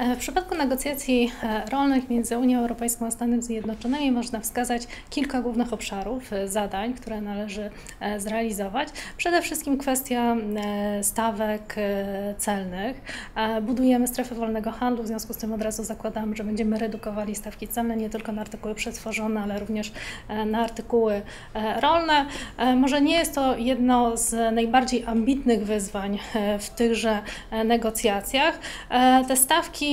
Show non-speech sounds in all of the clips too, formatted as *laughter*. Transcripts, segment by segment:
W przypadku negocjacji rolnych między Unią Europejską a Stanami Zjednoczonymi można wskazać kilka głównych obszarów zadań, które należy zrealizować. Przede wszystkim kwestia stawek celnych. Budujemy strefy wolnego handlu, w związku z tym od razu zakładamy, że będziemy redukowali stawki celne nie tylko na artykuły przetworzone, ale również na artykuły rolne. Może nie jest to jedno z najbardziej ambitnych wyzwań e, w tychże e, negocjacjach. E, te stawki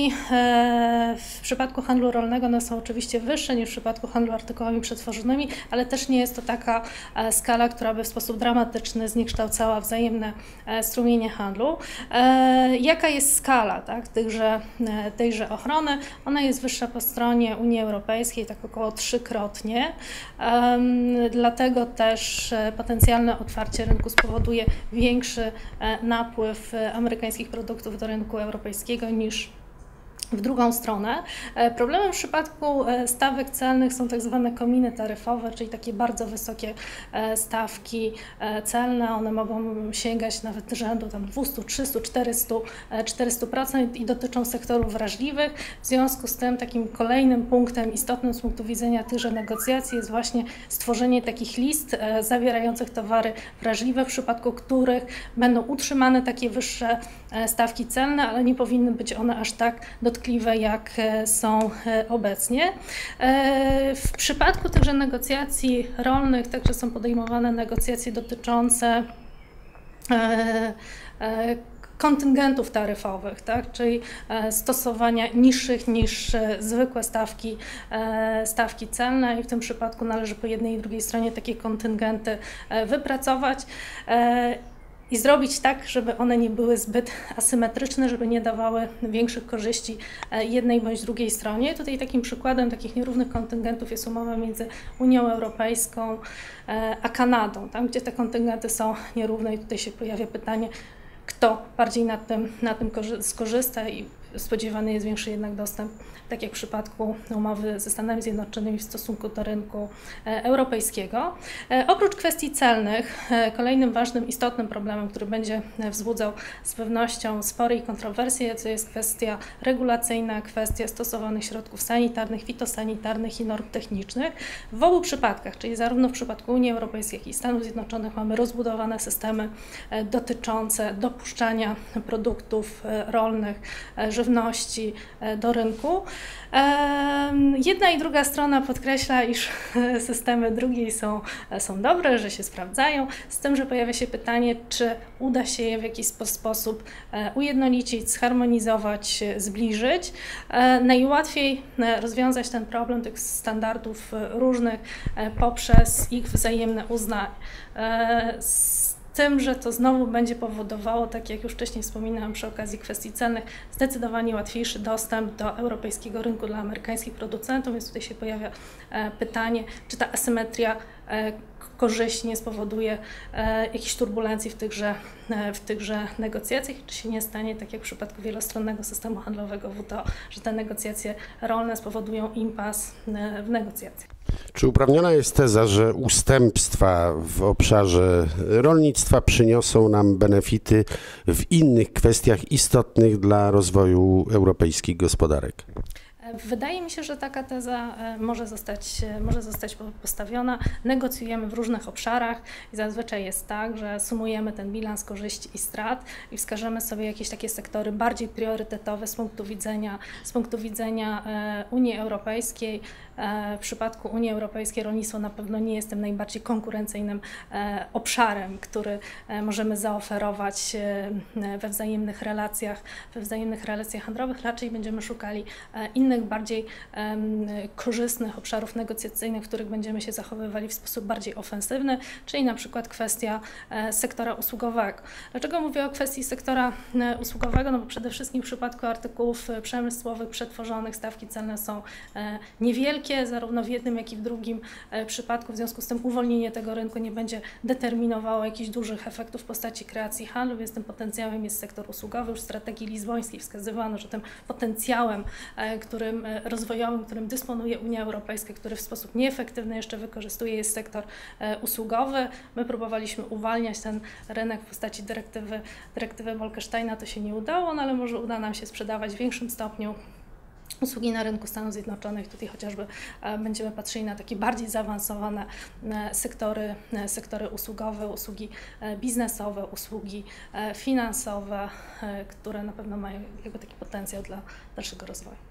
w przypadku handlu rolnego no, są oczywiście wyższe niż w przypadku handlu artykułami przetworzonymi, ale też nie jest to taka skala, która by w sposób dramatyczny zniekształcała wzajemne strumienie handlu. Jaka jest skala tak, tychże, tejże ochrony? Ona jest wyższa po stronie Unii Europejskiej, tak około trzykrotnie. Dlatego też potencjalne otwarcie rynku spowoduje większy e, napływ e, amerykańskich produktów do rynku europejskiego niż w drugą stronę. E, problemem w przypadku e, stawek celnych są tak zwane kominy taryfowe, czyli takie bardzo wysokie e, stawki celne. One mogą sięgać nawet rzędu tam 200, 300, 400, 400% i dotyczą sektorów wrażliwych. W związku z tym takim kolejnym punktem istotnym z punktu widzenia tychże negocjacji jest właśnie stworzenie takich list zawierających towary wrażliwe, w przypadku których będą utrzymane takie wyższe stawki celne, ale nie powinny być one aż tak dotknięte dotkliwe, jak e, są e, obecnie. E, w przypadku tychże negocjacji rolnych także są podejmowane negocjacje dotyczące kontyngentów taryfowych, tak? czyli stosowania niższych niż zwykłe stawki, stawki celne i w tym przypadku należy po jednej i drugiej stronie takie kontyngenty wypracować i zrobić tak, żeby one nie były zbyt asymetryczne, żeby nie dawały większych korzyści e, jednej bądź drugiej stronie. Tutaj takim przykładem takich nierównych kontyngentów jest umowa między Unią Europejską e, a Kanadą, tam gdzie te kontyngenty są nierówne i tutaj się pojawia pytanie, kto bardziej na tym, na tym skorzysta i spodziewany jest większy jednak dostęp, tak jak w przypadku umowy ze Stanami Zjednoczonymi w stosunku do rynku e, europejskiego. E, oprócz kwestii celnych, e, kolejnym ważnym, istotnym problemem, który będzie wzbudzał z pewnością spory i kontrowersje, to jest kwestia regulacyjna, kwestia stosowanych środków sanitarnych, fitosanitarnych i norm technicznych. W obu przypadkach, czyli zarówno w przypadku Unii Europejskiej, jak i Stanów Zjednoczonych mamy rozbudowane systemy dotyczące dopuszczania produktów rolnych, żywności e, do rynku. Jedna i druga strona podkreśla, iż *laughs* systemy drugiej są, są dobre, że się sprawdzają, z tym, że pojawia się pytanie, czy uda się je w jakiś sposób e, ujednolicić, zharmonizować, zbliżyć. E, najłatwiej rozwiązać ten problem tych standardów różnych poprzez ich wzajemne uznanie tym, że to znowu będzie powodowało, tak jak już wcześniej wspominałam przy okazji kwestii celnych, zdecydowanie łatwiejszy dostęp do europejskiego rynku dla amerykańskich producentów, więc tutaj się pojawia e, pytanie, czy ta asymetria korzyści nie spowoduje e, jakichś turbulencji w tychże, w tychże negocjacjach, czy się nie stanie, tak jak w przypadku wielostronnego systemu handlowego WTO, że te negocjacje rolne spowodują impas w negocjacjach. Czy uprawniona jest teza, że ustępstwa w obszarze rolnictwa przyniosą nam benefity w innych kwestiach istotnych dla rozwoju europejskich gospodarek? Wydaje mi się, że taka teza e, może zostać, e, może zostać postawiona. Negocjujemy w różnych obszarach i zazwyczaj jest tak, że sumujemy ten bilans korzyści i strat i wskażemy sobie jakieś takie sektory bardziej priorytetowe z punktu widzenia, z punktu widzenia e, Unii Europejskiej. W przypadku Unii Europejskiej rolnictwo na pewno nie jest tym najbardziej konkurencyjnym obszarem, który możemy zaoferować we wzajemnych relacjach, we wzajemnych relacjach handlowych. Raczej będziemy szukali innych innych, bardziej korzystnych obszarów negocjacyjnych, w których będziemy się zachowywali w sposób bardziej ofensywny, czyli na przykład kwestia e, sektora usługowego. Dlaczego mówię o kwestii sektora e, usługowego? No bo przede wszystkim w przypadku artykułów e, przemysłowych, przetworzonych, stawki celne są niewielkie, zarówno w jednym, jak i w drugim przypadku. W związku z tym uwolnienie tego rynku nie będzie determinowało jakichś dużych efektów w postaci kreacji handlu, więc tym potencjałem jest sektor usługowy. Już w strategii lizbońskiej wskazywano, że tym potencjałem, który którym e, rozwojowym, którym dysponuje Unia Europejska, który w sposób nieefektywny jeszcze wykorzystuje, jest sektor e, usługowy. My próbowaliśmy uwalniać ten rynek w postaci dyrektywy, dyrektywy Bolkesteina, to się nie udało, no ale może uda nam się sprzedawać w większym stopniu usługi na rynku Stanów Zjednoczonych. Tutaj chociażby e, będziemy patrzyli na takie bardziej zaawansowane sektory, sektory usługowe, usługi biznesowe, usługi finansowe, które na pewno mają jakby taki potencjał dla dalszego rozwoju.